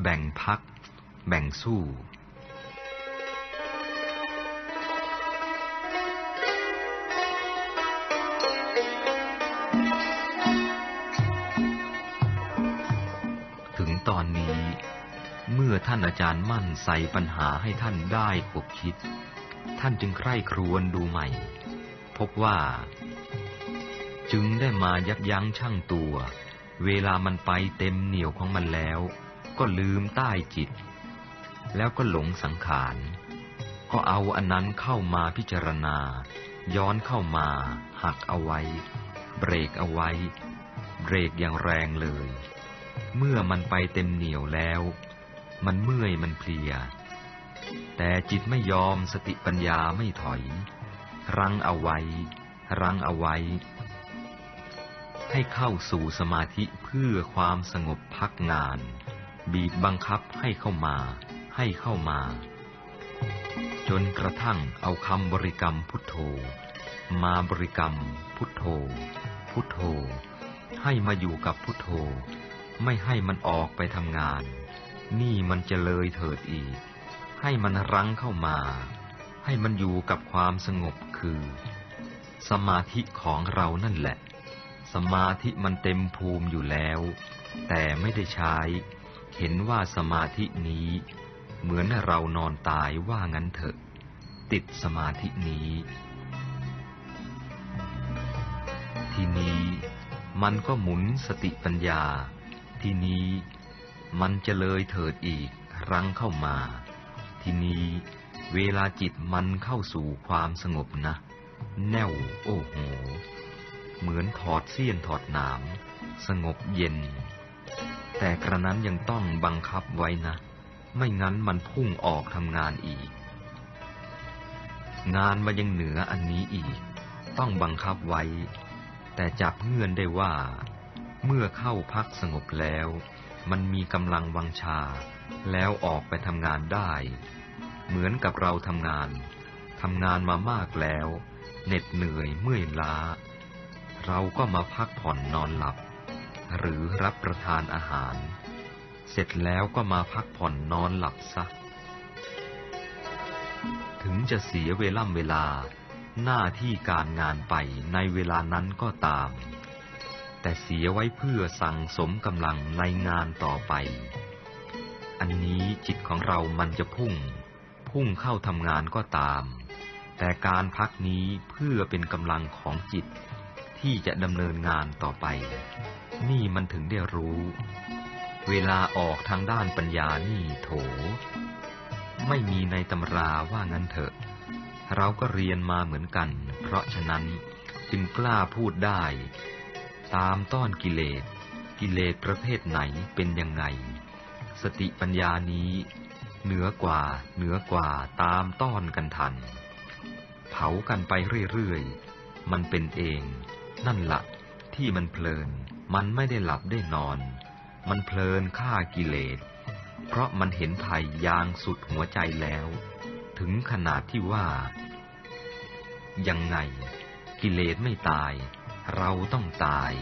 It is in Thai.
แบ่งพัก แบ่งสู้ ถึงตอนนี้ เมื่อท่านอาจารย์มั่นใส่ปัญหาให้ท่านได้ปกคิด ท่านจึงใคร่ครวญดูใหม่ พบว่า จึงได้มายับยั้งชั่งตัว เวลามันไปเต็มเหนี่ยวของมันแล้ว ก็ลืมใต้จิต แล้วก็หลงสังขาร ก็เอาอันนั้นเข้ามาพิจารณา ย้อนเข้ามา หักเอาไว้ เบรกเอาไว้ เบรกอย่างแรงเลย เมื่อมันไปเต็มเหนียวแล้ว มันเมื่อยมันเพลีย แต่จิตไม่ยอมสติปัญญาไม่ถอย รั้งเอาไว้ รั้งเอาไว้ให้เข้าสู่สมาธิเพื่อความสงบพักงาน บีบบังคับให้เข้ามา ให้เข้ามา จนกระทั่งเอาคำบริกรรมพุทโธ มาบริกรรมพุทโธ พุทโธ ให้มาอยู่กับพุทโธ ไม่ให้มันออกไปทำงาน นี่มันจะเลยเถิดอีก ให้มันรั้งเข้ามา ให้มันอยู่กับความสงบคือ สมาธิของเรานั่นแหละ สมาธิมันเต็มภูมิอยู่แล้ว แต่ไม่ได้ใช้ เห็นว่าสมาธินี้ เหมือนเรานอนตายว่างั้นเถอะ ติดสมาธินี้ ทีนี้มันก็หมุนสติปัญญา ทีนี้มันจะเลยเถิดอีกรังเข้ามา ทีนี้เวลาจิตมันเข้าสู่ความสงบนะ แน่วโอ้โห เหมือนถอดเสี้ยนถอดหนาม สงบเย็น แต่กระนั้นยังต้องบังคับไว้นะ ไม่งั้นมันพุ่งออกทำงานอีก งานมันยังเหนืออันนี้อีก ต้องบังคับไว้ แต่จับเงื่อนได้ว่า เมื่อเข้าพักสงบแล้ว มันมีกำลังวังชา แล้วออกไปทำงานได้ เหมือนกับเราทำงานทำงานมามากแล้ว เหน็ดเหนื่อยเมื่อยล้า เราก็มาพักผ่อนนอนหลับ หรือรับประทานอาหาร เสร็จแล้วก็มาพักผ่อนนอนหลับซะ ถึงจะเสียเวล่ำเวลาหน้าที่การงานไปในเวลานั้นก็ตาม แต่เสียไว้เพื่อสั่งสมกำลังในงานต่อไป อันนี้จิตของเรามันจะพุ่ง พุ่งเข้าทำงานก็ตาม แต่การพักนี้เพื่อเป็นกำลังของจิต ที่จะดำเนินงานต่อไป นี่มันถึงได้รู้ เวลาออกทางด้านปัญญานี่โถ ไม่มีในตำราว่างั้นเถอะ เราก็เรียนมาเหมือนกัน เพราะฉะนั้นจึงกล้าพูดได้ ตามต้อนกิเลส กิเลสประเภทไหนเป็นยังไง สติปัญญานี้ เหนือกว่า เหนือกว่าตามต้อนกันทัน เผากันไปเรื่อยๆ มันเป็นเอง นั่นละที่มันเพลิน มันไม่ได้หลับได้นอน มันเพลินฆ่ากิเลส เพราะมันเห็นภัยยางสุดหัวใจแล้ว ถึงขนาดที่ว่า ยังไง กิเลสไม่ตาย เราต้องตาย